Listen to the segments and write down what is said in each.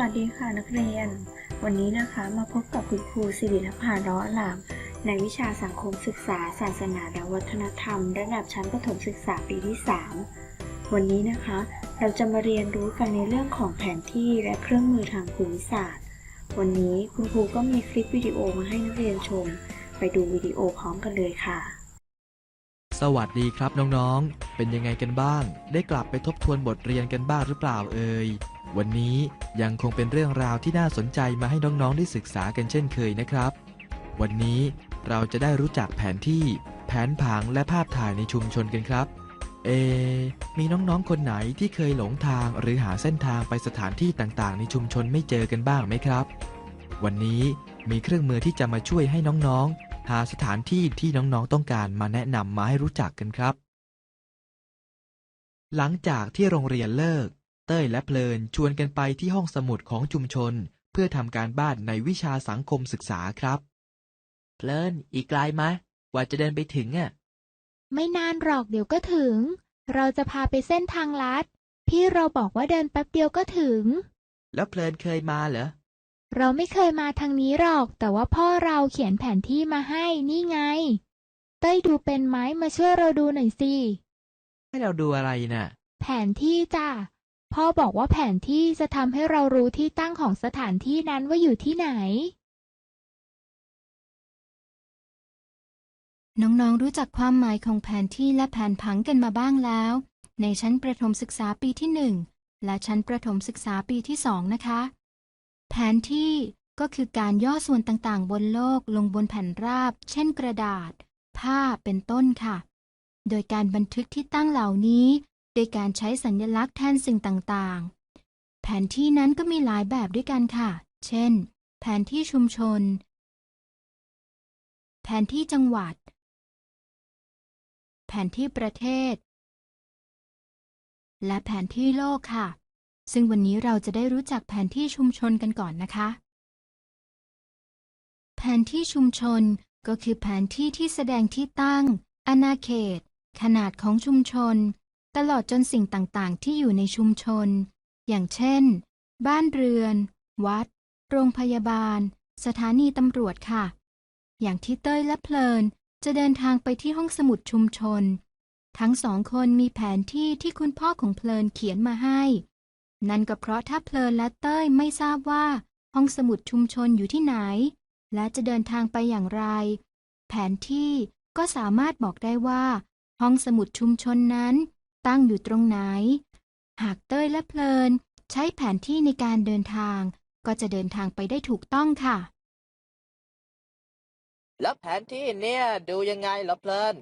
วัสดีค่ะนักเรียน วันนี้นะคะมาพบกับคุณครูสิรินภาล้อหลามในวิชาสังคมศึกษา ศาสนาและวัฒนธรรม ระดับชั้นประถมศึกษาปีที่ 3 วันนี้นะคะ เราจะมาเรียนรู้กันในเรื่องของแผนที่และเครื่องมือทางภูมิศาสตร์ วันนี้คุณครูก็มีคลิปวิดีโอมาให้นักเรียนชม ไปดูวิดีโอพร้อมกันเลยค่ะสวัสดีครับน้องๆ เป็นยังไงกันบ้าง ได้กลับไปทบทวนบทเรียนกันบ้างหรือเปล่าเอ่ย วันนี้ยังคงเป็นเรื่องราวที่น่าสนใจมาให้น้องๆได้ศึกษากันเช่นเคยนะครับ วันนี้เราจะได้รู้จักแผนที่ แผนผังและภาพถ่ายในชุมชนกันครับ เอ มีน้องๆ คนไหนที่เคยหลงทางหรือหาเส้นทางไปสถานที่ต่างๆ ในชุมชนไม่เจอกันบ้างไหมครับ วันนี้มีเครื่องมือที่จะมาช่วยให้น้องๆ หาสถานที่ที่น้องๆ ต้องการมาแนะนำมาให้รู้จักกันครับ หลังจากที่โรงเรียนเลิก เต้ยและเพลินชวนกันไปที่ห้องสมุดของชุมชน เพื่อทำการบ้านในวิชาสังคมศึกษาครับ เพลินอีกไกลไหมกว่าจะเดินไปถึงอะ ไม่นานหรอกเดี๋ยวก็ถึง เราจะพาไปเส้นทางลัด พี่เราบอกว่าเดินแป๊บเดียวก็ถึง แล้วเพลินเคยมาเหรอ เราไม่เคยมาทางนี้หรอก แต่ว่าพ่อเราเขียนแผนที่มาให้นี่ไง เต้ยดูเป็นไหมมาช่วยเราดูหน่อยสิ ให้เราดูอะไรน่ะ แผนที่จ้ะ พ่อบอกว่าแผนที่จะทำให้เรารู้ที่ตั้งของสถานที่นั้นว่าอยู่ที่ไหน น้องๆรู้จักความหมายของแผนที่และแผนผังกันมาบ้างแล้ว ในชั้นประถมศึกษาปีที่ 1 และชั้นประถมศึกษาปีที่ 2 นะคะ แผนที่ก็คือการย่อส่วนต่างๆ บนโลกลงบนแผ่นราบ เช่นกระดาษ ผ้าเป็นต้นค่ะ โดยการบันทึกที่ตั้งเหล่านี้ โดยการใช้สัญลักษณ์แทนสิ่งต่างๆ แผนที่นั้นก็มีหลายแบบด้วยกันค่ะ เช่น แผนที่ชุมชน แผนที่จังหวัด แผนที่ประเทศ และแผนที่โลกค่ะ ซึ่งวันนี้เราจะได้รู้จักแผนที่ชุมชนกันก่อนนะคะ แผนที่ชุมชนก็คือแผนที่ที่แสดงที่ตั้ง อาณาเขต ขนาดของชุมชน ตลอดจนสิ่งต่างๆ ที่อยู่ในชุมชน อย่างเช่น บ้านเรือน วัด โรงพยาบาล สถานีตำรวจค่ะ อย่างที่เต้ยและเพลินจะเดินทางไปที่ห้องสมุดชุมชน ทั้งสองคนมีแผนที่ที่คุณพ่อของเพลินเขียนมาให้ นั่นก็เพราะถ้าเพลินและเต้ยไม่ทราบว่า ห้องสมุดชุมชนอยู่ที่ไหน และจะเดินทางไปอย่างไร แผนที่ก็สามารถบอกได้ว่า ห้องสมุดชุมชนนั้น ตั้งอยู่ตรงไหน หากเต้ยและเพลิน ใช้แผนที่ในการเดินทาง ก็จะเดินทางไปได้ถูกต้องค่ะ แล้วแผนที่เนี่ยดูยังไงเหรอเพลิน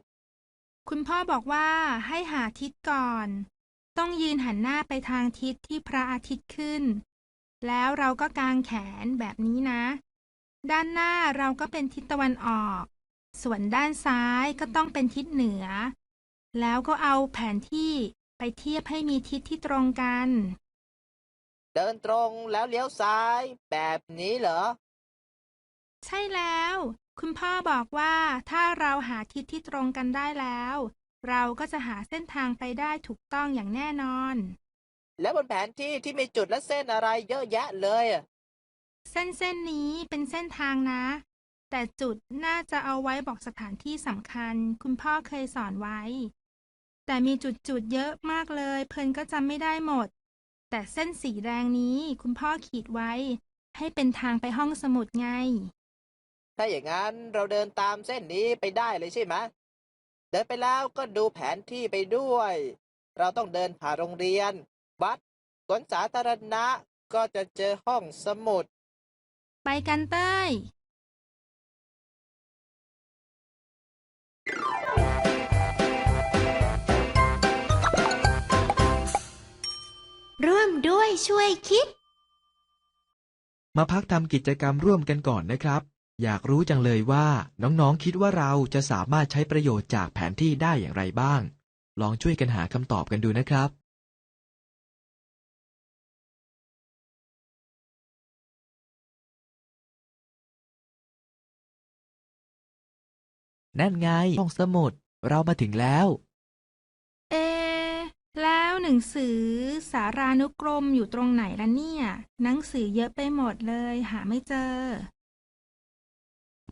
คุณพ่อบอกว่าให้หาทิศก่อน ต้องยืนหันหน้าไปทางทิศที่พระอาทิตย์ขึ้น แล้วเราก็กางแขนแบบนี้นะ ด้านหน้าเราก็เป็นทิศตะวันออก ส่วนด้านซ้ายก็ต้องเป็นทิศเหนือ แล้วก็เอาแผนที่ไปเทียบให้มีทิศที่ตรงกัน เดินตรงแล้วเลี้ยวซ้ายแบบนี้เหรอ ใช่แล้ว คุณพ่อบอกว่าถ้าเราหาทิศที่ตรงกันได้แล้ว เราก็จะหาเส้นทางไปได้ถูกต้องอย่างแน่นอน แล้วบนแผนที่ที่มีจุดและเส้นอะไรเยอะแยะเลยอะเส้นเส้นนี้เป็นเส้นทางนะ แต่จุดน่าจะเอาไว้บอกสถานที่สำคัญ คุณพ่อเคยสอนไว้ แต่มีจุดจุดๆเยอะมากเลย เพลินก็จำไม่ได้หมด แต่เส้นสีแดงนี้คุณพ่อขีดไว้ ให้เป็นทางไปห้องสมุดไง ถ้าอย่างนั้นเราเดินตามเส้นนี้ไปได้เลยใช่ไหมเดินไปแล้วก็ดูแผนที่ไปด้วย เราต้องเดินผ่านโรงเรียน วัดสวนสาธารณะก็จะเจอห้องสมุด ไปกันเต้ย ร่วมด้วยช่วยคิด มาพักทำกิจกรรมร่วมกันก่อนนะครับ อยากรู้จังเลยว่าน้องๆคิดว่าเราจะสามารถใช้ประโยชน์จากแผนที่ได้อย่างไรบ้าง ลองช่วยกันหาคำตอบกันดูนะครับ นั่นไงห้องสมุด เรามาถึงแล้ว เอะแล้วหนังสือสารานุกรมอยู่ตรงไหนล่ะเนี่ย หนังสือเยอะไปหมดเลย หาไม่เจอ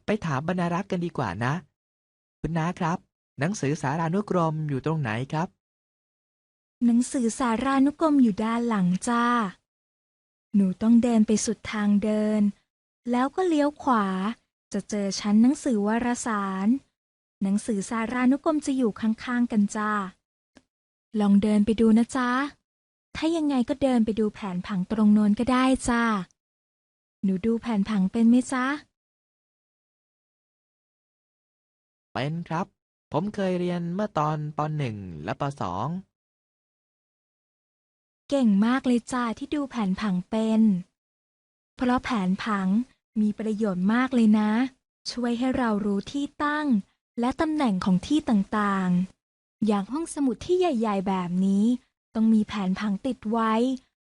ไปถามบรรณารักษ์กันดีกว่านะ คุณน้าครับ หนังสือสารานุกรมอยู่ตรงไหนครับ หนังสือสารานุกรมอยู่ด้านหลังจ้า หนูต้องเดินไปสุดทางเดิน แล้วก็เลี้ยวขวาจะเจอชั้นหนังสือวารสาร หนังสือสารานุกรมจะอยู่ข้างๆกันจ้า ลองเดินไปดูนะจ๊ะ ถ้ายังไงก็เดินไปดูแผนผังตรงโน้นก็ได้จ้า หนูดูแผนผังเป็นไหมจ๊ะ เป็นครับ ผมเคยเรียนเมื่อตอนปหนึ่งและปสองเก่งมากเลยจ้าที่ดูแผนผังเป็น เพราะแผนผังมีประโยชน์มากเลยนะ ช่วยให้เรารู้ที่ตั้ง และตำแหน่งของที่ต่างๆ อย่างห้องสมุดที่ใหญ่ ๆ แบบนี้ ต้องมีแผนผังติดไว้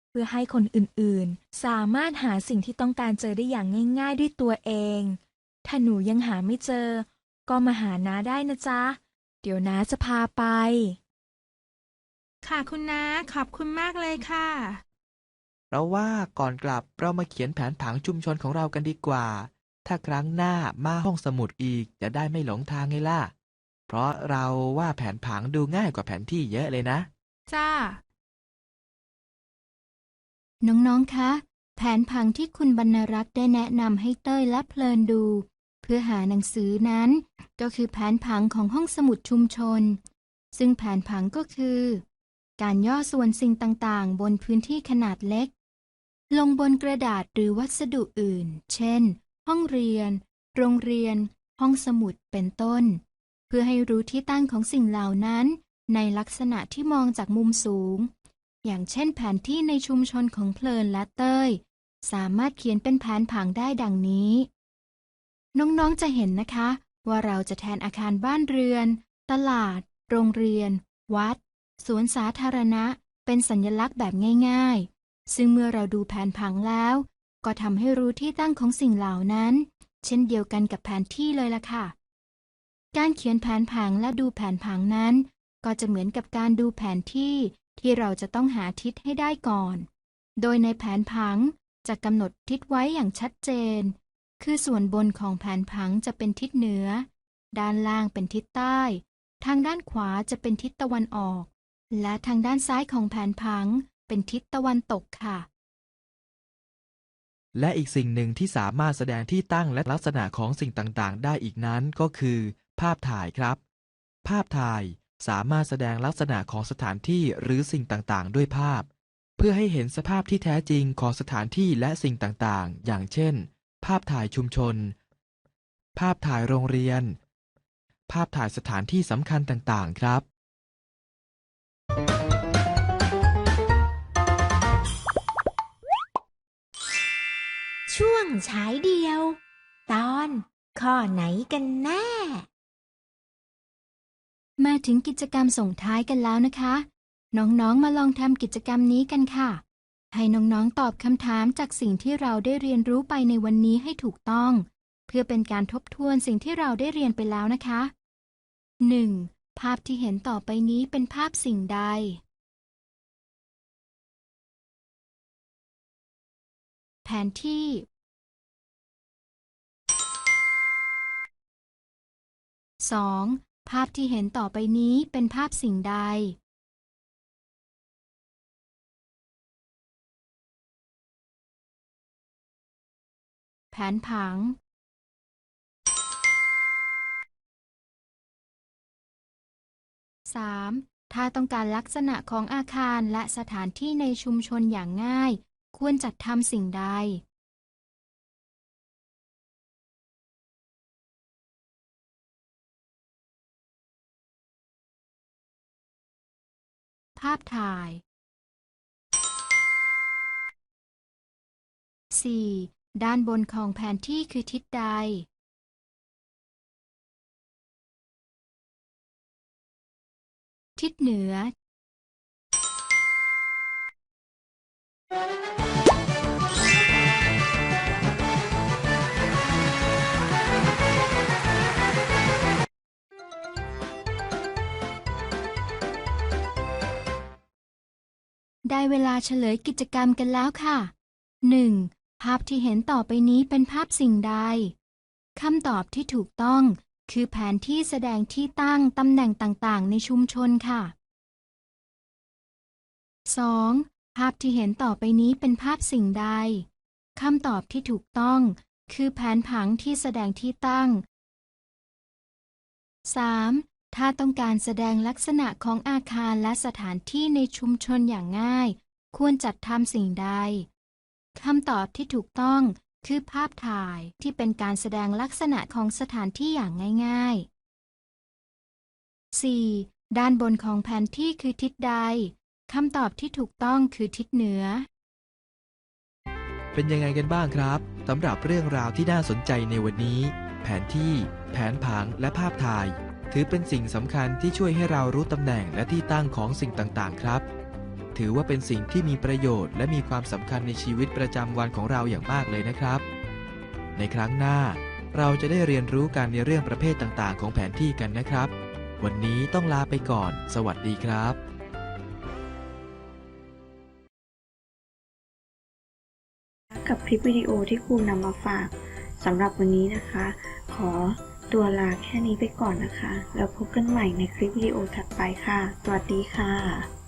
เพื่อให้คนอื่นๆ สามารถหาสิ่งที่ต้องการเจอได้อย่างง่าย ๆ ด้วยตัวเอง ถ้าหนูยังหาไม่เจอ ก็มาหาน้าได้นะจ๊ะ เดี๋ยวน้าจะพาไป ค่ะคุณน้าขอบคุณมากเลยค่ะ เราว่าก่อนกลับเรามาเขียนแผนผังชุมชนของเรากันดีกว่า ถ้าครั้งหน้ามาห้องสมุดอีกจะได้ไม่หลงทางไงล่ะ เพราะเราว่าแผนผังดูง่ายกว่าแผนที่เยอะเลยนะ จ้า น้อง ๆ คะ แผนผังที่คุณบรรณรักษ์ได้แนะนำให้เต้ยและเพลินดู เพื่อหาหนังสือนั้น ก็คือแผนผังของห้องสมุดชุมชน ซึ่งแผนผังก็คือ การย่อส่วนสิ่งต่างๆ บนพื้นที่ขนาดเล็ก ลงบนกระดาษหรือวัสดุอื่น เช่น ห้องเรียน โรงเรียน ห้องสมุดเป็นต้น เพื่อให้รู้ที่ตั้งของสิ่งเหล่านั้น ในลักษณะที่มองจากมุมสูง อย่างเช่นแผนที่ในชุมชนของเพลินและเต้ย สามารถเขียนเป็นแผนผังได้ดังนี้ น้องๆจะเห็นนะคะ ว่าเราจะแทนอาคารบ้านเรือน ตลาด โรงเรียน วัดสวนสาธารณะ เป็นสัญลักษณ์แบบง่าย ๆ ซึ่งเมื่อเราดูแผนผังแล้ว ก็ทำให้รู้ที่ตั้งของสิ่งเหล่านั้น เช่นเดียวกันกับแผนที่เลยล่ะค่ะ การเขียนแผนผังและดูแผนผังนั้น ก็จะเหมือนกับการดูแผนที่ที่เราจะต้องหาทิศให้ได้ก่อน โดยในแผนผังจะกำหนดทิศไว้อย่างชัดเจน คือส่วนบนของแผนผังจะเป็นทิศเหนือ ด้านล่างเป็นทิศใต้ ทางด้านขวาจะเป็นทิศตะวันออก และทางด้านซ้ายของแผนผังเป็นทิศตะวันตกค่ะ และอีกสิ่งหนึ่งที่สามารถแสดงที่ตั้งและลักษณะของสิ่งต่างๆ ได้อีกนั้นก็คือ ภาพถ่ายครับ ภาพถ่ายสามารถแสดงลักษณะของสถานที่หรือสิ่งต่างๆ ด้วยภาพ เพื่อให้เห็นสภาพที่แท้จริงของสถานที่และสิ่งต่างๆ อย่างเช่น ภาพถ่ายชุมชน ภาพถ่ายโรงเรียน ภาพถ่ายสถานที่สำคัญต่างๆ ครับ ช่วงฉายเดียว ตอนข้อไหนกันแน่ มาถึงกิจกรรมส่งท้ายกันแล้วนะคะ น้องๆมาลองทำกิจกรรมนี้กันค่ะ ให้น้องๆตอบคำถามจากสิ่งที่เราได้เรียนรู้ไปในวันนี้ให้ถูกต้อง เพื่อเป็นการทบทวนสิ่งที่เราได้เรียนไปแล้วนะคะ 1. ภาพที่เห็นต่อไปนี้เป็นภาพสิ่งใด แผนที่ 2. ภาพที่เห็นต่อไปนี้เป็นภาพสิ่งใด แผนผัง 3. ถ้าต้องการลักษณะของอาคารและสถานที่ในชุมชนอย่างง่าย ควรจัดทำสิ่งใดภาพถ่าย 4. ด้านบนของแผนที่คือทิศใด ทิศเหนือ ได้เวลาเฉลยกิจกรรมกันแล้วค่ะ 1. ภาพที่เห็นต่อไปนี้เป็นภาพสิ่งใด คำตอบที่ถูกต้อง คือแผนที่แสดงที่ตั้งตำแหน่งต่างๆ ในชุมชนค่ะ 2. ภาพที่เห็นต่อไปนี้เป็นภาพสิ่งใด คำตอบที่ถูกต้อง คือแผนผังที่แสดงที่ตั้ง 3. ถ้าต้องการแสดงลักษณะของอาคารและสถานที่ในชุมชนอย่างง่าย ควรจัดทำสิ่งใดคำตอบที่ถูกต้องคือภาพถ่ายที่เป็นการแสดงลักษณะของสถานที่อย่างง่าย ๆ 4. ด้านบนของแผนที่คือทิศใดคำตอบที่ถูกต้องคือทิศเหนือ เป็นยังไงกันบ้างครับสำหรับเรื่องราวที่น่าสนใจในวันนี้ แผนที่ แผนผังและภาพถ่าย ถือเป็นสิ่งสำคัญที่ช่วยให้เรารู้ตำแหน่งและที่ตั้งของสิ่งต่างๆ ครับ ถือว่าเป็นสิ่งที่มีประโยชน์ และมีความสำคัญในชีวิตประจำวันของเราอย่างมากเลยนะครับ ในครั้งหน้า เราจะได้เรียนรู้กันในเรื่องประเภทต่างๆ ของแผนที่กันนะครับ วันนี้ต้องลาไปก่อน สวัสดีครับกับคลิปวิดีโอที่ครูนำมาฝากสำหรับวันนี้นะคะ ขอ ตัวลาแค่นี้ไปก่อนนะคะ แล้วพบกันใหม่ในคลิปวิดีโอถัดไปค่ะ สวัสดีค่ะ